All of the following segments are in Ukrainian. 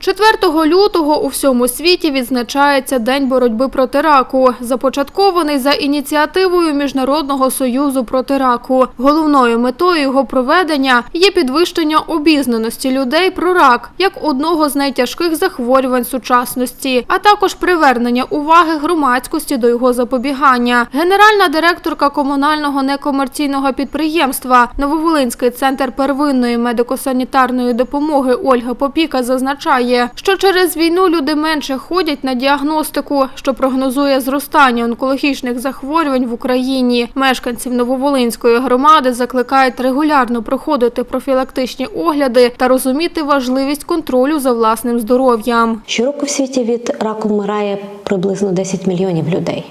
4 лютого у всьому світі відзначається День боротьби проти раку, започаткований за ініціативою Міжнародного союзу проти раку. Головною метою його проведення є підвищення обізнаності людей про рак як одного з найтяжких захворювань сучасності, а також привернення уваги громадськості до його запобігання. Генеральна директорка комунального некомерційного підприємства Нововолинський центр первинної медико-санітарної допомоги Ольга Попіка зазначає, що через війну люди менше ходять на діагностику, що прогнозує зростання онкологічних захворювань в Україні. Мешканців Нововолинської громади закликають регулярно проходити профілактичні огляди та розуміти важливість контролю за власним здоров'ям. Щороку в світі від раку вмирає приблизно 10 мільйонів людей.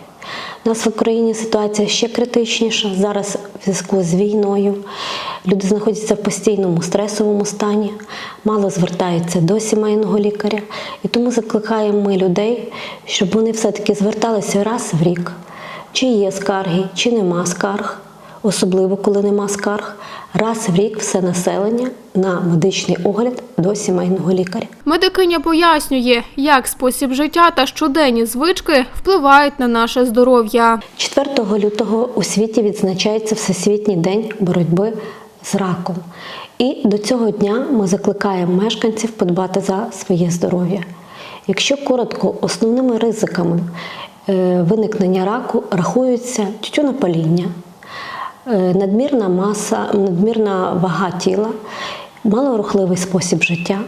У нас в Україні ситуація ще критичніша. Зараз в зв'язку з війною люди знаходяться в постійному стресовому стані, мало звертаються до сімейного лікаря. І тому закликаємо ми людей, щоб вони все-таки зверталися раз в рік, чи є скарги, чи нема скарг, особливо коли нема скарг, раз в рік все населення на медичний огляд до сімейного лікаря. Медикиня пояснює, як спосіб життя та щоденні звички впливають на наше здоров'я. 4 лютого у світі відзначається Всесвітній день боротьби з раком. І до цього дня ми закликаємо мешканців подбати за своє здоров'я. Якщо коротко, основними ризиками е, виникнення раку рахуються тютюнопаління, е, надмірна маса, надмірна вага тіла, малорухливий спосіб життя,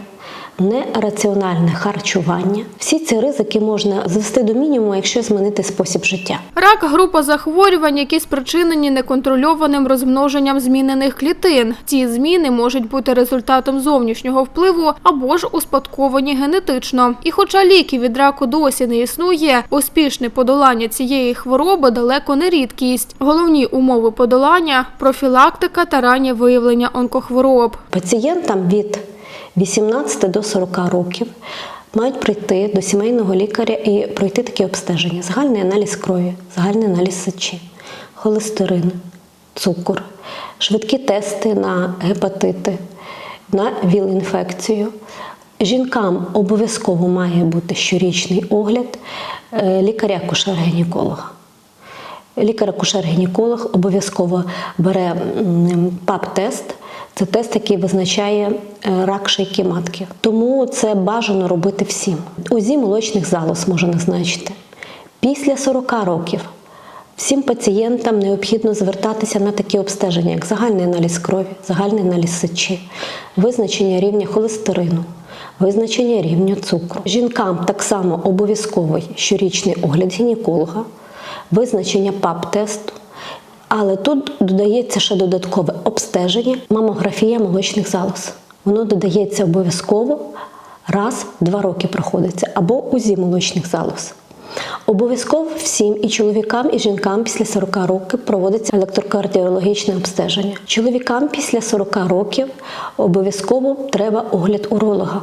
нераціональне харчування. Всі ці ризики можна звести до мінімуму, якщо змінити спосіб життя. Рак – група захворювань, які спричинені неконтрольованим розмноженням змінених клітин. Ці зміни можуть бути результатом зовнішнього впливу або ж успадковані генетично. І хоча ліків від раку досі не існує, успішне подолання цієї хвороби далеко не рідкість. Головні умови подолання – профілактика та раннє виявлення онкохвороб. Пацієнтам від 18 до 40 років мають прийти до сімейного лікаря і пройти такі обстеження: загальний аналіз крові, загальний аналіз сечі, холестерин, цукор, швидкі тести на гепатити, на ВІЛ-інфекцію. Жінкам обов'язково має бути щорічний огляд е, лікаря-кушер-гінеколога. Лікар-акушер-гінеколог обов'язково бере ПАП-тест. Це тест, який визначає е, рак шийки матки. Тому це бажано робити всім. УЗІ молочних залоз може назначити. Після 40 років всім пацієнтам необхідно звертатися на такі обстеження, як загальний аналіз крові, загальний аналіз сечі, визначення рівня холестерину, визначення рівня цукру. Жінкам так само обов'язковий щорічний огляд гінеколога, визначення ПАП-тесту. Але тут додається ще додаткове обстеження, мамографія молочних залоз. Воно додається обов'язково раз в два роки проходиться, або УЗІ молочних залоз. Обов'язково всім і чоловікам, і жінкам після 40 років проводиться електрокардіологічне обстеження. Чоловікам після 40 років обов'язково треба огляд уролога.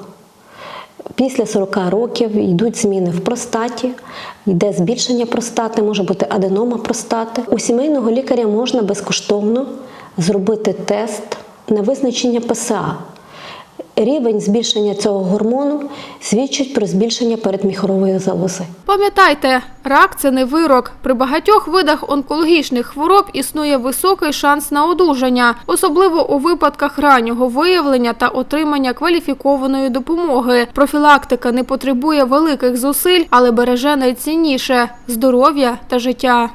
Після 40 років йдуть зміни в простаті, йде збільшення простати, може бути аденома простати. У сімейного лікаря можна безкоштовно зробити тест на визначення ПСА. Рівень збільшення цього гормону свідчить про збільшення передміхорової залози. Пам'ятайте, рак – це не вирок. При багатьох видах онкологічних хвороб існує високий шанс на одужання, особливо у випадках раннього виявлення та отримання кваліфікованої допомоги. Профілактика не потребує великих зусиль, але береже найцінніше – здоров'я та життя.